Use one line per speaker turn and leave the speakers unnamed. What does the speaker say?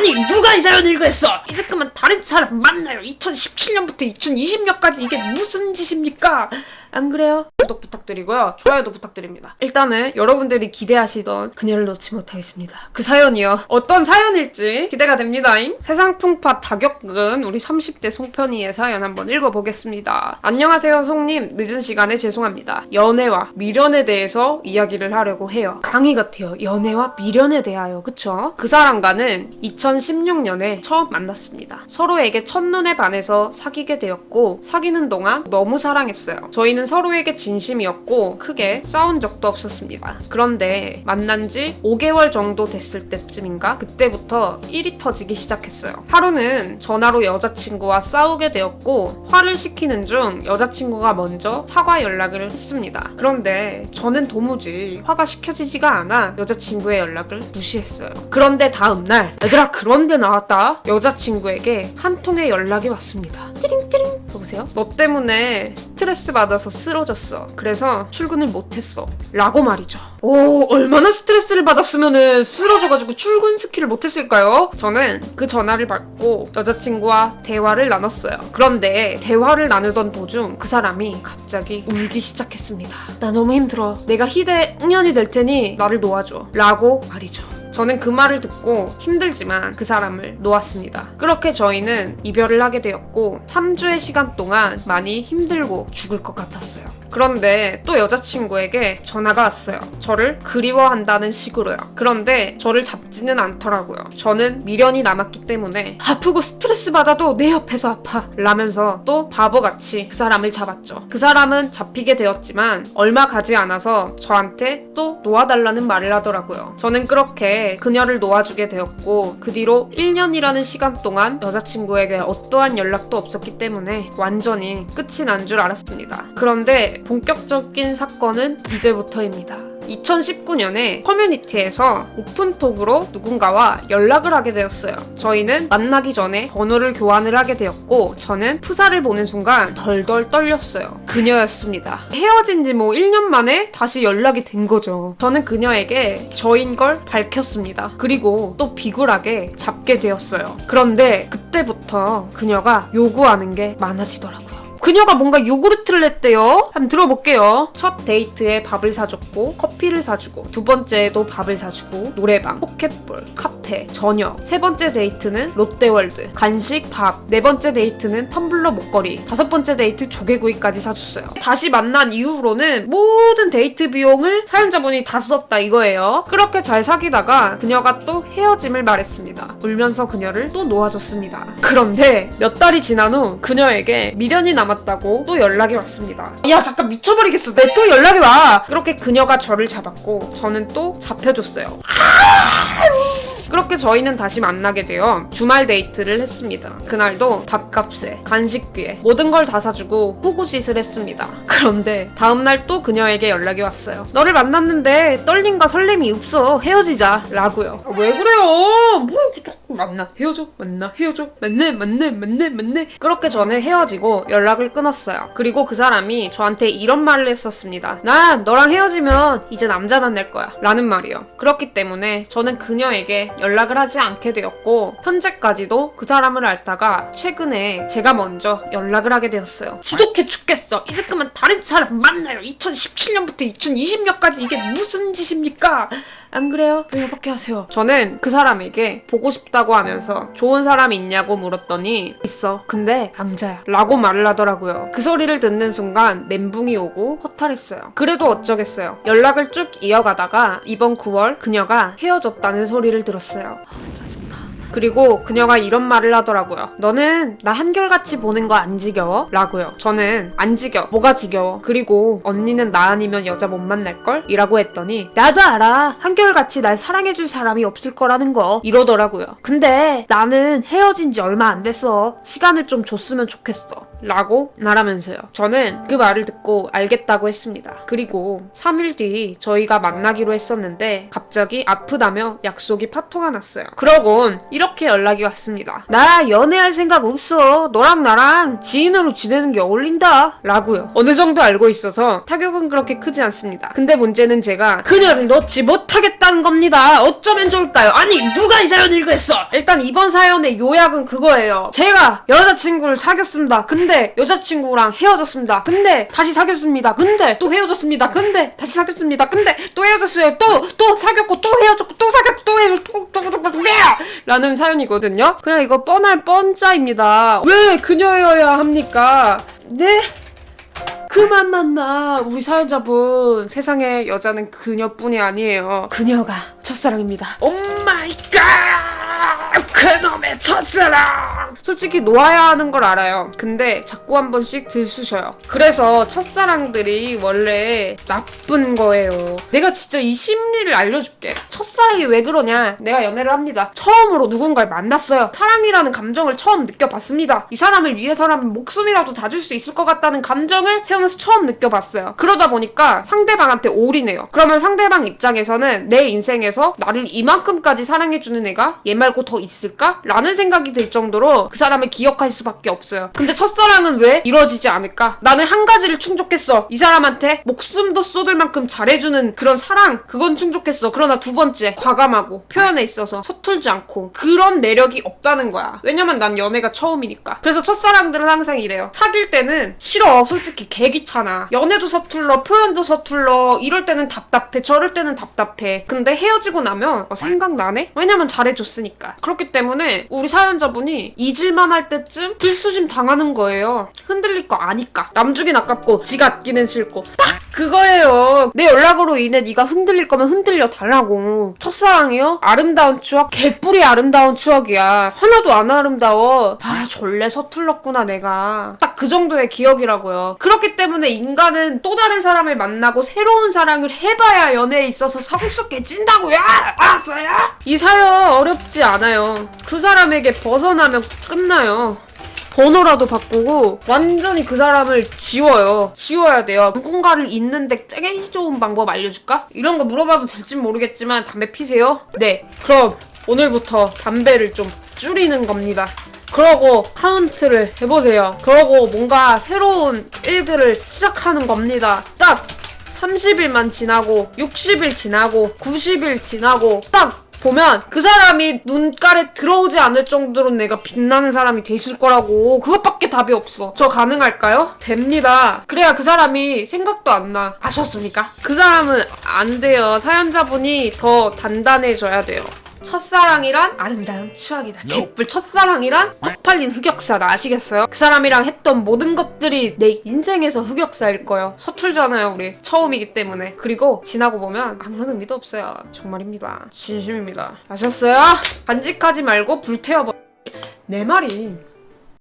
아니 누가 이 사연을 읽었어? 이제 그만 다른 사람 만나요. 2017년부터 2020년까지 이게 무슨 짓입니까? 안 그래요? 구독 부탁드리고요. 좋아요도 부탁드립니다. 일단은 여러분들이 기대하시던 그녀를 놓지 못하겠습니다. 그 사연이요. 어떤 사연일지 기대가 됩니다잉. 세상 풍파 다격근 우리 30대 송편이의 사연 한번 읽어보겠습니다. 안녕하세요 송님. 늦은 시간에 죄송합니다. 연애와 미련에 대해서 이야기를 하려고 해요. 강의 같아요. 연애와 미련에 대하여. 그쵸? 그 사람과는 2016년에 처음 만났습니다. 서로에게 첫눈에 반해서 사귀게 되었고 사귀는 동안 너무 사랑했어요. 저희는 서로에게 진심이었고 크게 싸운 적도 없었습니다. 그런데 만난 지 5개월 정도 됐을 때쯤인가 그때부터 일이 터지기 시작했어요. 하루는 전화로 여자친구와 싸우게 되었고 화를 시키는 중 여자친구가 먼저 사과 연락을 했습니다. 그런데 저는 도무지 화가 식혀지지가 않아 여자친구의 연락을 무시했어요. 그런데 다음날 얘들아 그런데 나왔다 여자친구에게 한 통의 연락이 왔습니다. 띠링띠링 여보세요? 너 때문에 스트레스 받아서 쓰러졌어. 그래서 출근을 못했어. 라고 말이죠. 오 얼마나 스트레스를 받았으면은 쓰러져가지고 출근 스킬을 못했을까요? 저는 그 전화를 받고 여자친구와 대화를 나눴어요. 그런데 대화를 나누던 도중 그 사람이 갑자기 울기 시작했습니다. 나 너무 힘들어. 내가 희대 응연이 될 테니 나를 놓아줘. 라고 말이죠. 저는 그 말을 듣고 힘들지만 그 사람을 놓았습니다. 그렇게 저희는 이별을 하게 되었고 3주의 시간 동안 많이 힘들고 죽을 것 같았어요. 그런데 또 여자친구에게 전화가 왔어요. 저를 그리워한다는 식으로요. 그런데 저를 잡지는 않더라고요. 저는 미련이 남았기 때문에 아프고 스트레스 받아도 내 옆에서 아파. 라면서 또 바보같이 그 사람을 잡았죠. 그 사람은 잡히게 되었지만 얼마 가지 않아서 저한테 또 놓아달라는 말을 하더라고요. 저는 그렇게 그녀를 놓아주게 되었고 그 뒤로 1년이라는 시간 동안 여자친구에게 어떠한 연락도 없었기 때문에 완전히 끝이 난 줄 알았습니다. 그런데 본격적인 사건은 이제부터입니다. 2019년에 커뮤니티에서 오픈톡으로 누군가와 연락을 하게 되었어요. 저희는 만나기 전에 번호를 교환을 하게 되었고 저는 푸사를 보는 순간 덜덜 떨렸어요. 그녀였습니다. 헤어진 지 뭐 1년 만에 다시 연락이 된 거죠. 저는 그녀에게 저인 걸 밝혔습니다. 그리고 또 비굴하게 잡게 되었어요. 그런데 그때부터 그녀가 요구하는 게 많아지더라고요. 그녀가 뭔가 요구르트를 했대요. 한번 들어볼게요. 첫 데이트에 밥을 사줬고 커피를 사주고 두 번째에도 밥을 사주고 노래방, 포켓볼, 카페, 저녁 세 번째 데이트는 롯데월드, 간식, 밥 네 번째 데이트는 텀블러 목걸이 다섯 번째 데이트 조개구이까지 사줬어요. 다시 만난 이후로는 모든 데이트 비용을 사연자분이 다 썼다 이거예요. 그렇게 잘 사귀다가 그녀가 또 헤어짐을 말했습니다. 울면서 그녀를 또 놓아줬습니다. 그런데 몇 달이 지난 후 그녀에게 미련이 남았 다고 또 연락이 왔습니다. 야 잠깐 미쳐버리겠어. 내 또 연락이 와. 그렇게 그녀가 저를 잡았고 저는 또 잡혀줬어요. 그렇게 저희는 다시 만나게 되어 주말 데이트를 했습니다. 그날도 밥값에 간식비에 모든 걸 다 사주고 호구짓을 했습니다. 그런데 다음날 또 그녀에게 연락이 왔어요. 너를 만났는데 떨림과 설렘이 없어 헤어지자 라고요. 아, 왜 그래요? 뭐 만나 헤어져 만나 헤어져 만나 만나 만나 만나 그렇게 저는 헤어지고 연락을 끊었어요. 그리고 그 사람이 저한테 이런 말을 했었습니다. 난 너랑 헤어지면 이제 남자 만날 거야 라는 말이요. 그렇기 때문에 저는 그녀에게 연락을 하지 않게 되었고 현재까지도 그 사람을 앓다가 최근에 제가 먼저 연락을 하게 되었어요. 지독해 죽겠어. 이제 그만 다른 사람 만나요. 2017년부터 2020년까지 이게 무슨 짓입니까? 안 그래요? 왜 이렇게 하세요? 저는 그 사람에게 보고 싶다고 하면서 좋은 사람이 있냐고 물었더니 있어. 근데 남자야. 라고 말을 하더라고요. 그 소리를 듣는 순간 멘붕이 오고 허탈했어요. 그래도 어쩌겠어요. 연락을 쭉 이어가다가 이번 9월 그녀가 헤어졌다는 소리를 들었어요. 그리고 그녀가 이런 말을 하더라고요. 너는 나 한결같이 보는 거 안 지겨워? 라고요. 저는 안 지겨. 뭐가 지겨워? 그리고 언니는 나 아니면 여자 못 만날걸? 이라고 했더니 나도 알아. 한결같이 날 사랑해줄 사람이 없을 거라는 거. 이러더라고요. 근데 나는 헤어진 지 얼마 안 됐어. 시간을 좀 줬으면 좋겠어. 라고 말하면서요. 저는 그 말을 듣고 알겠다고 했습니다. 그리고 3일 뒤 저희가 만나기로 했었는데 갑자기 아프다며 약속이 파토가 났어요. 그러곤 이렇게 연락이 왔습니다. 나 연애할 생각 없어. 너랑 나랑 지인으로 지내는 게 어울린다. 라고요. 어느 정도 알고 있어서 타격은 그렇게 크지 않습니다. 근데 문제는 제가 그녀를 넣지 못하겠다는 겁니다. 어쩌면 좋을까요? 아니 누가 이 사연을 그랬어? 일단 이번 사연의 요약은 그거예요. 제가 여자친구를 사귀었습니다. 근데 여자친구랑 헤어졌습니다. 근데 다시 사귀었습니다. 근데 또 헤어졌습니다. 근데 다시 사귀었습니다. 근데 또 헤어졌어요. 또 또 사귀었고 또 헤어졌고 또 사귀었고 또 헤어졌고 또 또 또 라는 사연이거든요. 그냥 이거 뻔할 뻔짜입니다. 왜 그녀여야 합니까? 네? 그만 만나. 우리 사연자분. 세상에 여자는 그녀뿐이 아니에요. 그녀가 첫사랑입니다. 오마이갓 그놈의 첫사랑! 솔직히 놓아야 하는 걸 알아요. 근데 자꾸 한 번씩 들쑤셔요. 그래서 첫사랑들이 원래 나쁜 거예요. 내가 진짜 이 심리를 알려줄게. 첫사랑이 왜 그러냐? 내가 연애를 합니다. 처음으로 누군가를 만났어요. 사랑이라는 감정을 처음 느껴봤습니다. 이 사람을 위해서라면 목숨이라도 다 줄 수 있을 것 같다는 감정을 태어 나서 처음 느껴봤어요. 그러다 보니까 상대방한테 올인해요. 그러면 상대방 입장에서는 내 인생에서 나를 이만큼까지 사랑해주는 애가 얘 말고 더 있을까? 라는 생각이 들 정도로 그 사람을 기억할 수밖에 없어요. 근데 첫사랑은 왜 이루어지지 않을까? 나는 한 가지를 충족했어. 이 사람한테 목숨도 쏟을 만큼 잘해주는 그런 사랑. 그건 충족했어. 그러나 두 번째 과감하고 표현에 있어서 서툴지 않고 그런 매력이 없다는 거야. 왜냐면 난 연애가 처음이니까. 그래서 첫사랑들은 항상 이래요. 사귈 때는 싫어. 솔직히 개 귀찮아 연애도 서툴러 표현도 서툴러 이럴 때는 답답해 저럴 때는 답답해. 근데 헤어지고 나면 어, 생각나네? 왜냐면 잘해줬으니까. 그렇기 때문에 우리 사연자분이 잊을만 할 때쯤 들쑤심 당하는 거예요. 흔들릴 거 아니까. 남주긴 아깝고 지가 아끼는 싫고. 딱 그거예요. 내 연락으로 인해 네가 흔들릴 거면 흔들려 달라고. 첫사랑이요? 아름다운 추억? 개뿔이 아름다운 추억이야. 하나도 안 아름다워. 아 졸래 서툴렀구나 내가. 딱 그 정도의 기억이라고요. 그렇기 때문에 인간은 또 다른 사람을 만나고 새로운 사랑을 해봐야 연애에 있어서 성숙해진다고요! 알았어요? 이 사연 어렵지 않아요. 그 사람에게 벗어나면 끝나요 번호라도 바꾸고 완전히 그 사람을 지워요. 지워야 돼요. 누군가를 잊는데 제일 좋은 방법 알려줄까? 이런 거 물어봐도 될진 모르겠지만 담배 피세요? 네. 그럼 오늘부터 담배를 좀 줄이는 겁니다. 그러고 카운트를 해보세요. 그러고 뭔가 새로운 일들을 시작하는 겁니다. 딱 30일만 지나고 60일 지나고 90일 지나고 딱 보면 그 사람이 눈가에 들어오지 않을 정도로 내가 빛나는 사람이 돼 있을 거라고. 그것밖에 답이 없어. 저 가능할까요? 됩니다. 그래야 그 사람이 생각도 안 나. 아셨습니까? 그 사람은 안 돼요. 사연자분이 더 단단해져야 돼요 첫사랑이란 아름다운 추억이다. 개뿔 첫사랑이란 쪽팔린 흑역사다. 아시겠어요? 그 사람이랑 했던 모든 것들이 내 인생에서 흑역사일 거예요. 서툴잖아요, 우리. 처음이기 때문에. 그리고 지나고 보면 아무런 의미도 없어요. 정말입니다. 진심입니다. 아셨어요? 간직하지 말고 불태워버. 내 말이